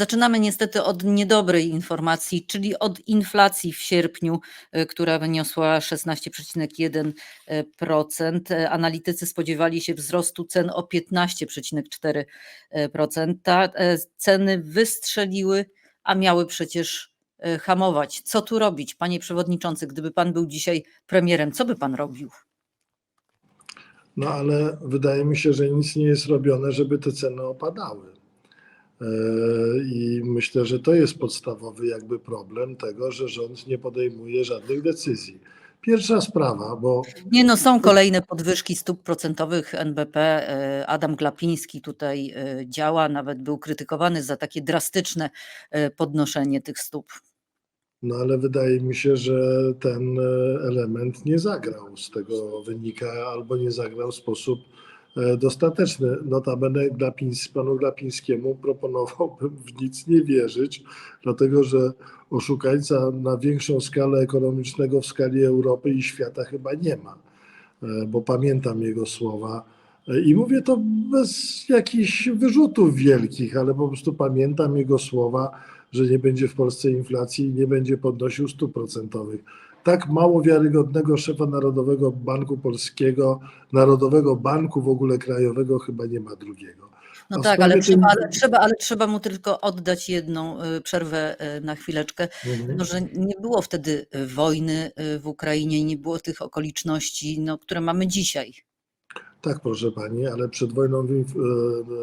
Zaczynamy niestety od niedobrej informacji, czyli od inflacji w sierpniu, y, która wyniosła 16,1%. E, Analitycy spodziewali się wzrostu cen o 15,4%. Ta- e, Ceny wystrzeliły, a miały przecież hamować. Co tu robić, panie przewodniczący? Gdyby pan był dzisiaj premierem, co by pan robił? No ale wydaje mi się, że nic nie jest robione, żeby te ceny opadały. E, I myślę, że to jest podstawowy jakby problem tego, że rząd nie podejmuje żadnych decyzji. Pierwsza sprawa, bo Nie no, są kolejne podwyżki stóp procentowych NBP. e, Adam Glapiński tutaj e, działa, nawet był krytykowany za takie drastyczne podnoszenie tych stóp. No ale wydaje mi się, że ten element nie zagrał z tego wynika, albo nie zagrał w sposób dostateczny. Notabene Glapińs, panu Glapińskiemu proponowałbym w nic nie wierzyć, dlatego że oszukańca na większą skalę ekonomicznego w skali Europy i świata chyba nie ma, e, bo pamiętam jego słowa. E, I mówię to bez jakichś wyrzutów wielkich, ale po prostu pamiętam jego słowa, że nie będzie w Polsce inflacji i nie będzie podnosił stóp procentowych. Tak mało wiarygodnego szefa Narodowego Banku Polskiego, Narodowego Banku w ogóle krajowego chyba nie ma drugiego. No A tak, ale tej- trzeba, ale, trzeba, ale trzeba mu tylko oddać jedną e, przerwę e, na chwileczkę. Mhm. No, że nie było wtedy e, wojny w Ukrainie nie było tych okoliczności, no, które mamy dzisiaj. Tak, proszę pani, ale przed wojną w,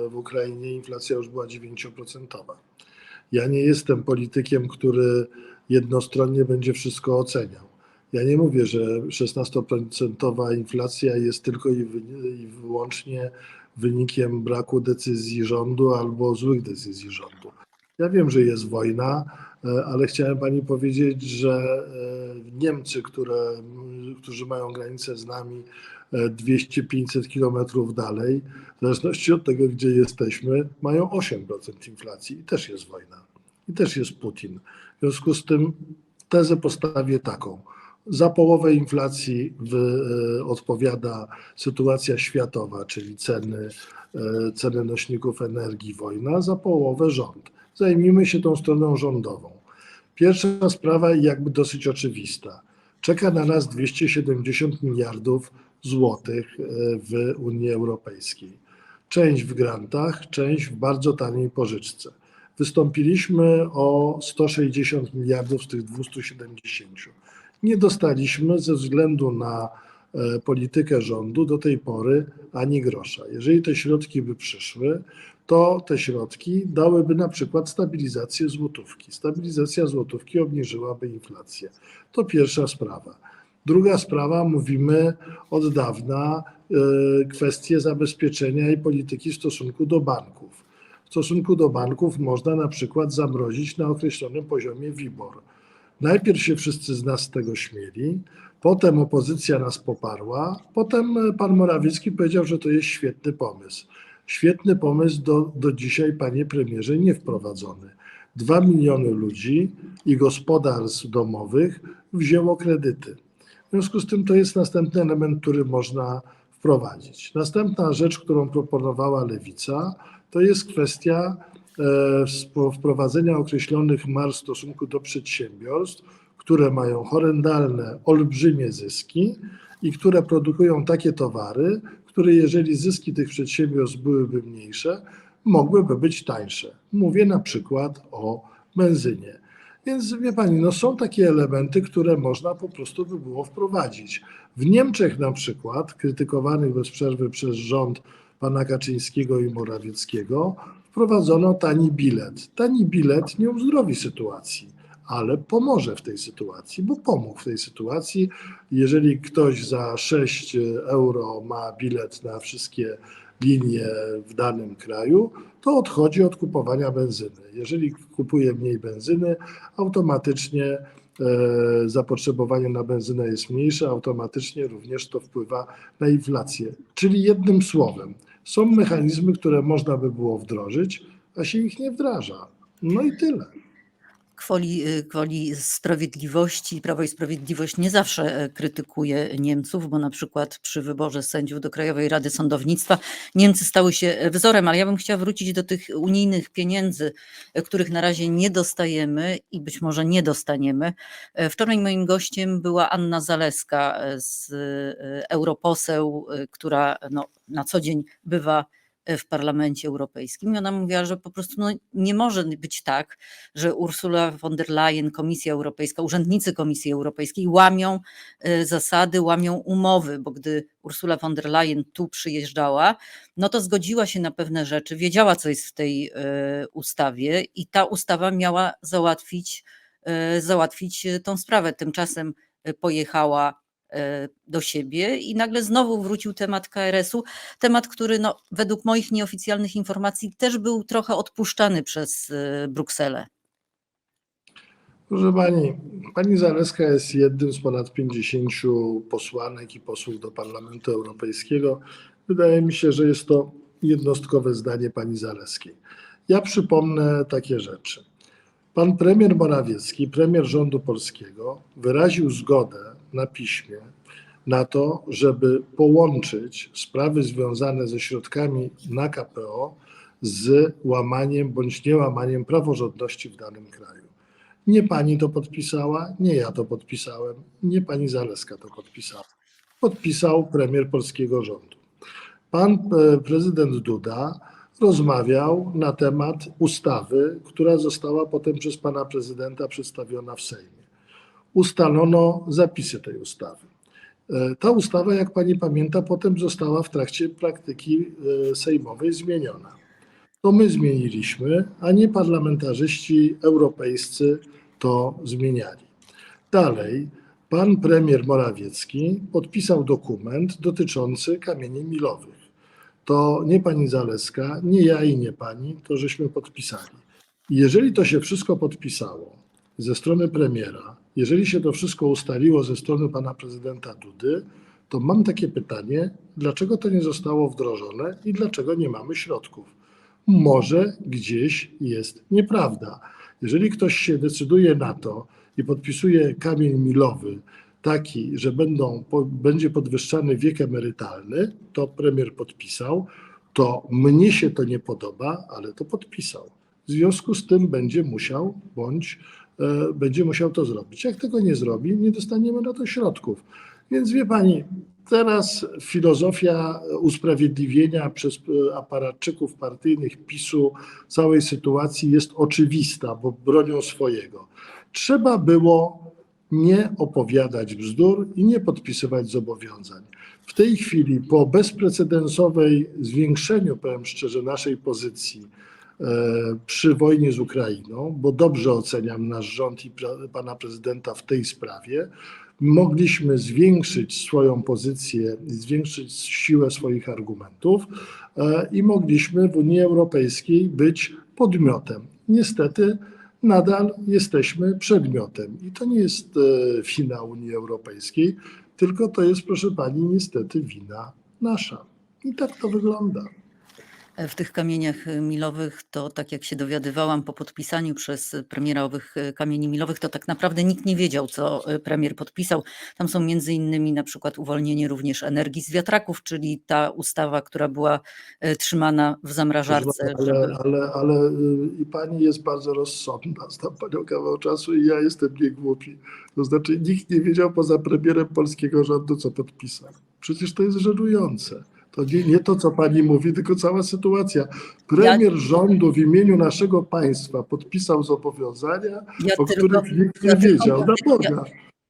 w Ukrainie inflacja już była 9%. Ja nie jestem politykiem, który jednostronnie będzie wszystko oceniał. Ja nie mówię, że 16% inflacja jest tylko i, wy- i wyłącznie wynikiem braku decyzji rządu albo złych decyzji rządu. Ja wiem, że jest wojna, e, ale chciałem pani powiedzieć, że e, Niemcy, które, którzy mają granicę z nami, 200-500 kilometrów dalej, w zależności od tego, gdzie jesteśmy, mają 8% inflacji i też jest wojna. I też jest Putin. W związku z tym tezę postawię taką. Za połowę inflacji w, e, odpowiada sytuacja światowa, czyli ceny, e, ceny nośników energii, wojna, za połowę rząd. Zajmijmy się tą stroną rządową. Pierwsza sprawa jakby dosyć oczywista. Czeka na nas 270 miliardów złotych e, w Unii Europejskiej. Część w grantach, część w bardzo taniej pożyczce. Wystąpiliśmy o 160 miliardów z tych 270. Nie dostaliśmy ze względu na e, politykę rządu do tej pory ani grosza. Jeżeli te środki by przyszły, to te środki dałyby na przykład stabilizację złotówki. Stabilizacja złotówki obniżyłaby inflację. To pierwsza sprawa. Druga sprawa, mówimy od dawna e, kwestie zabezpieczenia i polityki w stosunku do banków. W stosunku do banków można na przykład zamrozić na określonym poziomie WIBOR. Najpierw się wszyscy z nas z tego śmieli, potem opozycja nas poparła, potem pan Morawiecki powiedział, że to jest świetny pomysł. Świetny pomysł do, do dzisiaj, panie premierze, nie wprowadzony. Dwa miliony ludzi i gospodarstw domowych wzięło kredyty. W związku z tym to jest następny element, który można wprowadzić. Następna rzecz, którą proponowała Lewica, to jest kwestia e, wprowadzenia określonych mar w stosunku do przedsiębiorstw, które mają horrendalne, olbrzymie zyski i które produkują takie towary, które jeżeli zyski tych przedsiębiorstw byłyby mniejsze, mogłyby być tańsze. Mówię na przykład o benzynie. Więc wie pani, no są takie elementy, które można po prostu by było wprowadzić. W Niemczech na przykład, krytykowanych bez przerwy przez rząd pana Kaczyńskiego i Morawieckiego, wprowadzono tani bilet. Tani bilet nie uzdrowi sytuacji, ale pomoże w tej sytuacji, bo pomógł w tej sytuacji. Jeżeli ktoś za 6 euro ma bilet na wszystkie linie w danym kraju, to odchodzi od kupowania benzyny. Jeżeli kupuje mniej benzyny, automatycznie zapotrzebowanie na benzynę jest mniejsze, automatycznie również to wpływa na inflację. Czyli jednym słowem, są mechanizmy, które można by było wdrożyć, a się ich nie wdraża. No i tyle. Gwoli, y, gwoli sprawiedliwości Prawo i Sprawiedliwość nie zawsze e, krytykuje Niemców, bo na przykład przy wyborze sędziów do Krajowej Rady Sądownictwa Niemcy stały się e, wzorem, ale ja bym chciała wrócić do tych unijnych pieniędzy, e, których na razie nie dostajemy i być może nie dostaniemy. Wczoraj moim gościem była Anna Zaleska, z, europoseł, która no, na co dzień bywa w Parlamencie Europejskim. I ona mówiła, że po prostu no, nie może być tak, że Ursula von der Leyen, Komisja Europejska, urzędnicy Komisji Europejskiej łamią e, zasady, łamią umowy, bo gdy Ursula von der Leyen tu przyjeżdżała, no to zgodziła się na pewne rzeczy, wiedziała, co jest w tej e, ustawie i ta ustawa miała załatwić, e, załatwić tą sprawę. Tymczasem pojechała do siebie i nagle znowu wrócił temat KRS-u, temat, który no, według moich nieoficjalnych informacji też był trochę odpuszczany przez e, Brukselę. Proszę pani, pani Zaleska jest jednym z ponad 50 posłanek i posłów do Parlamentu Europejskiego. Wydaje mi się, że jest to jednostkowe zdanie pani Zaleskiej. Ja przypomnę takie rzeczy. Pan premier Morawiecki, premier rządu polskiego, wyraził zgodę na piśmie na to, żeby połączyć sprawy związane ze środkami na KPO z łamaniem bądź niełamaniem praworządności w danym kraju. Nie pani to podpisała, nie ja to podpisałem, nie pani Zaleska to podpisała. Podpisał premier polskiego rządu. Pan e, prezydent Duda rozmawiał na temat ustawy, która została potem przez pana prezydenta przedstawiona w Sejmie. Ustalono zapisy tej ustawy. E, Ta ustawa, jak pani pamięta, potem została w trakcie praktyki e, sejmowej zmieniona. To my zmieniliśmy, a nie parlamentarzyści europejscy to zmieniali. Dalej, pan premier Morawiecki podpisał dokument dotyczący kamieni milowych. To nie pani Zaleska, nie ja i nie pani, to żeśmy podpisali. Jeżeli to się wszystko podpisało ze strony premiera, jeżeli się to wszystko ustaliło ze strony pana prezydenta Dudy, to mam takie pytanie, dlaczego to nie zostało wdrożone i dlaczego nie mamy środków? Może gdzieś jest nieprawda. Jeżeli ktoś się decyduje na to i podpisuje kamień milowy taki, że będą, będzie podwyższany wiek emerytalny, to premier podpisał, to mnie się to nie podoba, ale to podpisał. W związku z tym będzie musiał bądź będzie musiał to zrobić. Jak tego nie zrobi, nie dostaniemy na to środków. Więc wie pani, teraz filozofia usprawiedliwienia przez e, aparatczyków partyjnych PiSu całej sytuacji jest oczywista, bo bronią swojego. Trzeba było nie opowiadać bzdur i nie podpisywać zobowiązań. W tej chwili, po bezprecedensowej zwiększeniu, powiem szczerze, naszej pozycji e, przy wojnie z Ukrainą, bo dobrze oceniam nasz rząd i pana prezydenta w tej sprawie, mogliśmy zwiększyć swoją pozycję, zwiększyć siłę swoich argumentów e, i mogliśmy w Unii Europejskiej być podmiotem. Niestety nadal jesteśmy przedmiotem i to nie jest e, wina Unii Europejskiej, tylko to jest, proszę pani, niestety wina nasza. I tak to wygląda. W tych kamieniach milowych, to tak jak się dowiadywałam po podpisaniu przez premiera owych e, kamieni milowych, to tak naprawdę nikt nie wiedział, co e, premier podpisał. Tam są między innymi na przykład uwolnienie również energii z wiatraków, czyli ta ustawa, która była e, trzymana w zamrażarce. Ale, żeby- ale, ale i pani jest bardzo rozsądna, znam panią kawał czasu i ja jestem nie głupi. To znaczy nikt nie wiedział poza premierem polskiego rządu, co podpisał. Przecież to jest żenujące. To nie, nie to, co pani mówi, tylko cała sytuacja. Premier rządu w imieniu naszego państwa podpisał zobowiązania, Ja o tylko, których nikt ja nie tylko wiedział. Boga.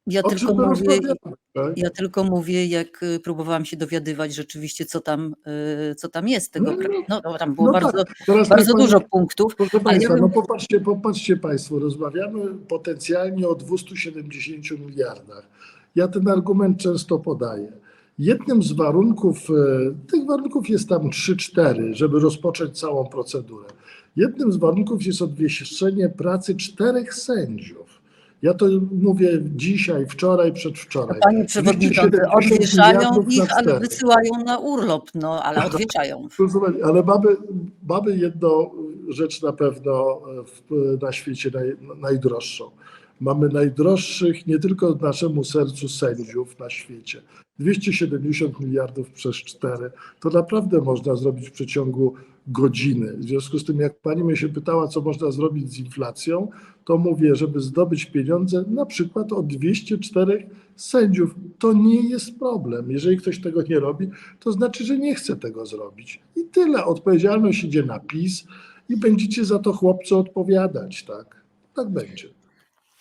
ja O tylko mówię, tak? Ja tylko mówię, jak y, próbowałam się dowiadywać rzeczywiście, co tam, y, co tam jest tego. No, pra- No, no, tam było No bardzo, tak, bardzo pani- dużo punktów. Proszę Ale ja Państwa, bym- no popatrzcie, popatrzcie Państwo, rozmawiamy potencjalnie o 270 miliardach. Ja ten argument często podaję. Jednym z warunków, e, tych warunków jest tam 3-4, żeby rozpocząć całą procedurę. Jednym z warunków jest odwieszczenie pracy czterech sędziów. Ja to mówię dzisiaj, wczoraj, przedwczoraj. Panie przewodniczący, 270 odwieszają ich, ale wysyłają na urlop, no ale odwieszają. Proszę pani, Ale mamy, mamy jedno, rzecz na pewno w, na świecie naj, najdroższą. Mamy najdroższych nie tylko naszemu sercu sędziów na świecie. 270 miliardów przez 4 to naprawdę można zrobić w przeciągu godziny. W związku z tym, jak pani mnie się pytała, co można zrobić z inflacją, to mówię, żeby zdobyć pieniądze na przykład od 204 sędziów. To nie jest problem. Jeżeli ktoś tego nie robi, to znaczy, że nie chce tego zrobić. I tyle. Odpowiedzialność idzie na PiS i będziecie za to chłopcy odpowiadać, tak? Tak będzie.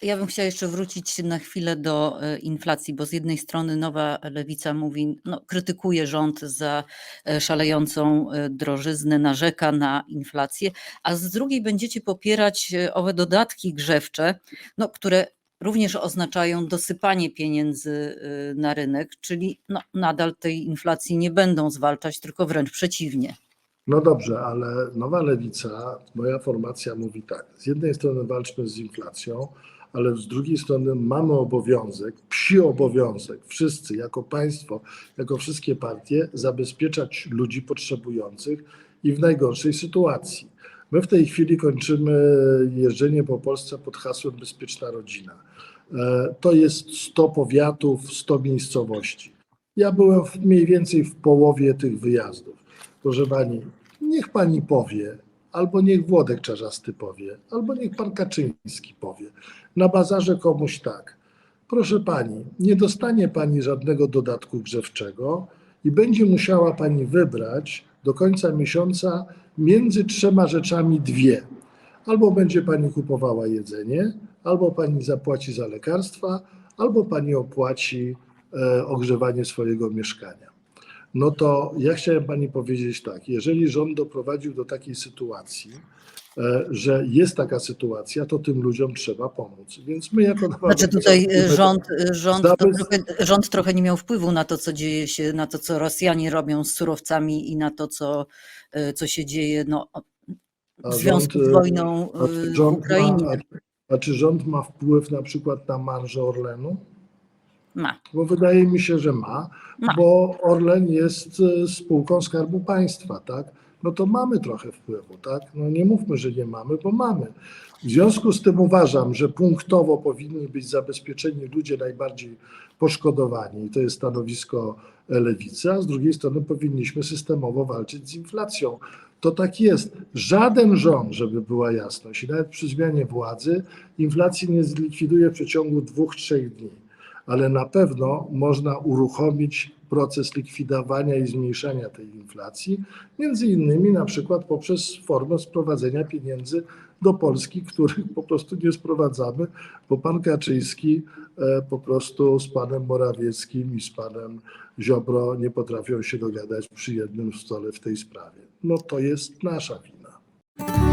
Ja bym chciała jeszcze wrócić na chwilę do e, inflacji, bo z jednej strony nowa lewica mówi, no, krytykuje rząd za e, szalejącą e, drożyznę, narzeka na inflację, a z drugiej będziecie popierać owe dodatki grzewcze, no, które również oznaczają dosypanie pieniędzy na rynek, czyli no, nadal tej inflacji nie będą zwalczać, tylko wręcz przeciwnie. No dobrze, ale nowa lewica, moja formacja mówi tak. Z jednej strony walczmy z inflacją, ale z drugiej strony mamy obowiązek, psi obowiązek, wszyscy jako państwo, jako wszystkie partie, zabezpieczać ludzi potrzebujących i w najgorszej sytuacji. My w tej chwili kończymy jeżdżenie po Polsce pod hasłem Bezpieczna Rodzina. E, To jest 100 powiatów, 100 miejscowości. Ja byłem mniej więcej w połowie tych wyjazdów. Proszę pani, niech pani powie, albo niech Włodek Czarzasty powie, albo niech pan Kaczyński powie. Na bazarze komuś tak. Proszę pani, nie dostanie pani żadnego dodatku grzewczego i będzie musiała pani wybrać do końca miesiąca między trzema rzeczami dwie. Albo będzie pani kupowała jedzenie, albo pani zapłaci za lekarstwa, albo pani opłaci e, ogrzewanie swojego mieszkania. No to ja chciałem pani powiedzieć tak, jeżeli rząd doprowadził do takiej sytuacji, e, że jest taka sytuacja, to tym ludziom trzeba pomóc. Więc my jako Znaczy tutaj e, rząd, e, rząd, Zdamy- trochę, rząd trochę nie miał wpływu na to, co dzieje się, na to, co Rosjanie robią z surowcami i na to, co, e, co się dzieje no, w związku rząd, z e, wojną e, w Ukrainie. Ma, a, a czy rząd ma wpływ na przykład na marżę Orlenu? Ma. Bo wydaje mi się, że ma, Ma. bo Orlen jest e, spółką Skarbu Państwa, tak? No to mamy trochę wpływu, tak? No nie mówmy, że nie mamy, bo mamy. W związku z tym uważam, że punktowo powinni być zabezpieczeni ludzie najbardziej poszkodowani i to jest stanowisko e, lewicy, a z drugiej strony powinniśmy systemowo walczyć z inflacją. To tak jest. Żaden rząd, żeby była jasność, i nawet przy zmianie władzy, inflacji nie zlikwiduje w przeciągu dwóch, trzech dni ale na pewno można uruchomić proces likwidowania i zmniejszania tej inflacji, między innymi na przykład poprzez formę sprowadzenia pieniędzy do Polski, których po prostu nie sprowadzamy, bo pan Kaczyński e, po prostu z panem Morawieckim i z panem Ziobro nie potrafią się dogadać przy jednym stole w tej sprawie. No to jest nasza wina.